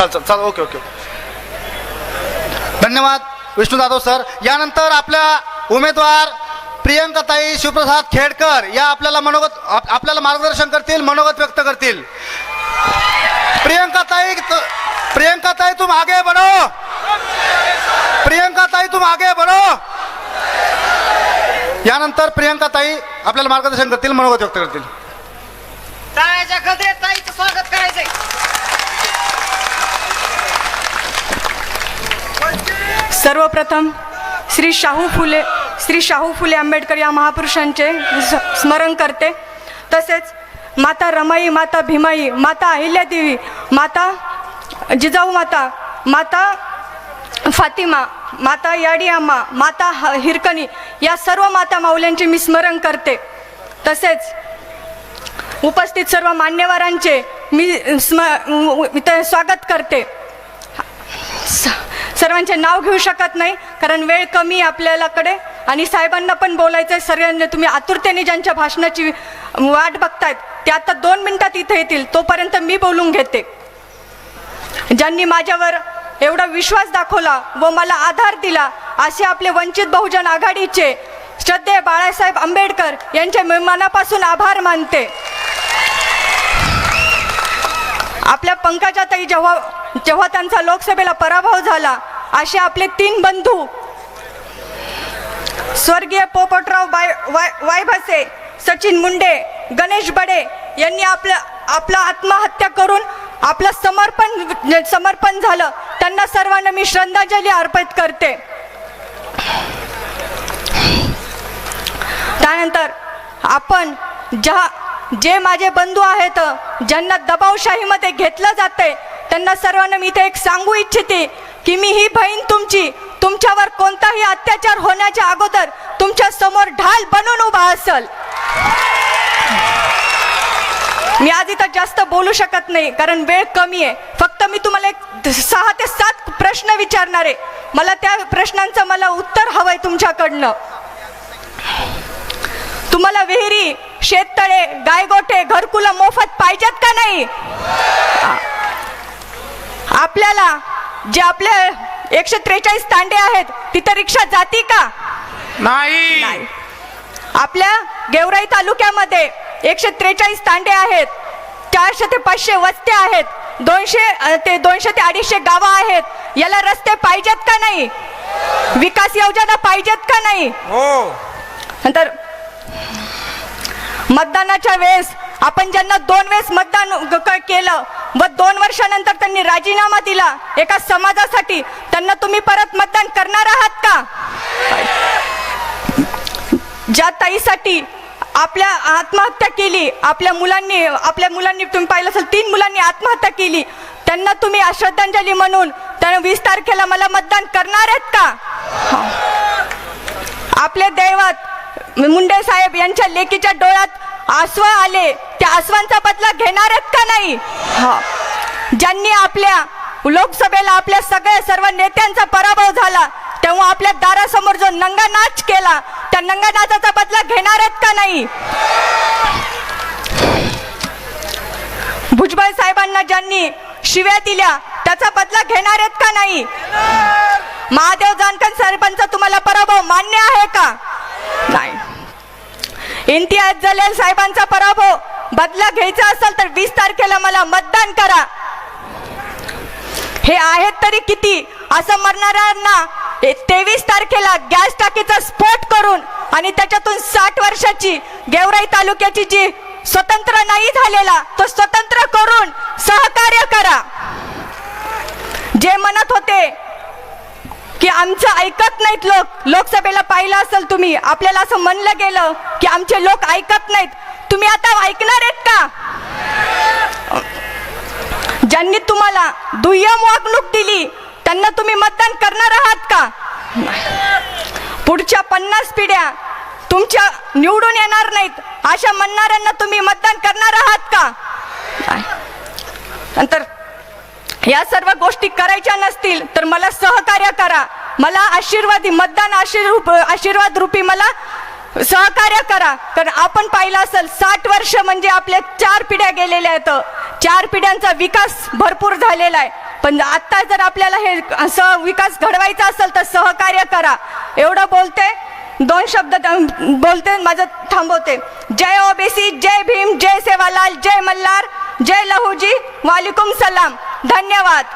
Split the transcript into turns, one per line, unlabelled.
चाल चाल चाल ओके ओके. धन्यवाद विष्णू जाधव सर. यानंतर आपल्या उमेदवार प्रियंकाताई शिवप्रसाद खेडकर या आपल्याला मनोगत आपल्याला मार्गदर्शन करतील मनोगत व्यक्त करतील. प्रियंकाताई प्रियंकाताई तुम आगे बढ़ो. प्रियंकाताई तुम आगे बढ़ो. यानंतर प्रियंकाताई आपल्याला मार्गदर्शन करतील मनोगत व्यक्त करतील.
टाळ्याच्या ताईचं स्वागत करायचंय.
सर्वप्रथम श्री शाहू फुले श्री शाहू फुले आंबेडकर या महापुरुषांचे स्मरण करते. तसेच माता रमाई माता भीमाई माता अहिल्यादेवी माता जिजाऊ माता माता फातिमा माता याडियामा माता ह- हिरकणी या सर्व माता माऊल्यांचे मी स्मरण करते. तसेच उपस्थित सर्व मान्यवरांचे मी स्म स्वागत करते. स- सर्वांचे नाव घेऊ शकत नाही कारण वेळ कमी आहे आपल्यालाकडे आणि साहेबांना पण बोलायचं आहे सगळ्यांना तुम्ही आतुरतेने ज्यांच्या भाषणाची वाट बघतायत ते आता दोन मिनिटात इथे येतील तोपर्यंत मी बोलून घेते. ज्यांनी माझ्यावर एवढा विश्वास दाखवला व मला आधार दिला असे आपले वंचित बहुजन आघाडीचे श्रद्धेय बाळासाहेब आंबेडकर यांचे मनापासून आभार मानते. आपल्या पंकजाताई जेव्हा जेव्हा त्यांचा लोकसभेला पराभव झाला असे आपले तीन बंधू स्वर्गीय पोपटराव बाय वाय वायभासे सचिन मुंडे गणेश बडे यांनी आपलं आपलं आत्महत्या करून आपलं समर्पण समर्पण झालं. त्यांना सर्वांना मी श्रद्धांजली अर्पित करते. त्यानंतर आपण ज्या जे माझे बंधू आहेत ज्यांना दबावशाहीमध्ये घेतलं जाते त्यांना सर्वांना मी इथे एक सांगू इच्छिते की मी ही बहीण तुमची तुमच्यावर कोणताही अत्याचार होण्याच्या अगोदर तुमच्यासमोर ढाल बनून उभा असल. मी आज इथं जास्त बोलू शकत नाही कारण वेळ कमी आहे. फक्त मी तुम्हाला एक सहा ते सात प्रश्न विचारणार आहे. मला त्या प्रश्नांचं मला उत्तर हवंय तुमच्याकडनं. तुम्हाला विहिरी शेततळे गायगोठे घरकुलं मोफत पाहिजेत का नाही? आपल्याला जे आपले एकशे त्रेचाळीस तांडे आहेत तिथं रिक्षा जाती का?
नाही.
आपल्या गेवराई तालुक्यामध्ये एकशे त्रेचाळीस तांडे आहेत चारशे ते पाचशे वस्त्या आहेत दोनशे ते दोनशे ते अडीचशे गावं आहेत याला रस्ते पाहिजेत का नाही? विकास योजना पाहिजेत का नाही?
हो.
नंतर मतदानाच्या वेळेस आपण ज्यांना दोन वेळेस मतदान क- केलं व दोन वर्षानंतर त्यांनी राजीनामा दिला एका समाजासाठी त्यांना तुम्ही परत मतदान करणार आहात का? ज्या ताईसाठी आपल्या आत्महत्या केली आपल्या मुलांनी आपल्या मुलांनी तुम्ही पाहिलं असेल तीन मुलांनी आत्महत्या केली त्यांना तुम्ही श्रद्धांजली म्हणून त्यांना वीस तारखेला मला मतदान करणार आहेत का? आपले दैवत मुंडे साहेब यांच्या लेकीच्या डोळ्यात आसव आले त्या आसवांचा बदला घेणार आहेत का नाही? ज्यांनी आपल्या लोकसभेला आपल्या सगळ्या सर्व नेत्यांचा पराभव झाला तेव्हा आपल्या दारासमोर जो नंगा नाच केला त्या नंगा नाचाचा बदला घेणार आहेत का नाही? भुजबळ साहेबांना ज्यांनी शिव्या दिल्या त्याचा बदला घेणार आहेत का नाही? महादेव जानकर सरपंच तुम्हाला पराभव मान्य आहे का? नाही. इम्तियाज जलील साहेबांचा पराभव बदला घ्यायचा असेल तर वीस तारखेला मला मतदान करा. हे आहेत तरी किती? असं मरणाऱ्यांना तेवीस तारखेला गॅस टाकीचा स्फोट करून आणि त्याच्यातून साठ वर्षाची गेवराई तालुक्याची जी स्वतंत्र नाही झालेला तो स्वतंत्र करून सहकार्य करा. जे म्हणत होते की आमचं ऐकत नाहीत लोक. लोकसभेला पाहिलं असेल तुम्ही आपल्याला असं म्हणलं गेलं की आमचे लोक ऐकत नाहीत. तुम्ही आता ऐकणार आहेत का? ज्यांनी तुम्हाला दुय्यम वागणूक दिली त्यांना तुम्ही मतदान करणार आहात का? पुढच्या पन्नास पिढ्या तुमच्या निवडून येणार नाहीत. अशा म्हणणाऱ्यांना तुम्ही मतदान करणार आहात का? नंतर या सर्व गोष्टी करायच्या नसतील तर मला सहकार्य करा. मला आशीर्वादी मतदान आशीर्व आशीर्वाद रूपी मला सहकार्य करा. कारण आपण पाहिलं असेल साठ वर्ष म्हणजे आपल्या चार पिढ्या गेलेल्या आहेत. चार पिढ्यांचा विकास भरपूर झालेला आहे. पण आत्ता जर आपल्याला हे असं विकास घडवायचा असेल तर सहकार्य करा. एवढं बोलते दोन शब्द बोलते माझं थांबवते. जय ओबीसी जय भीम जय सेवालाल जय मल्हार जय लहूजी वालेकुम सलाम. धन्यवाद.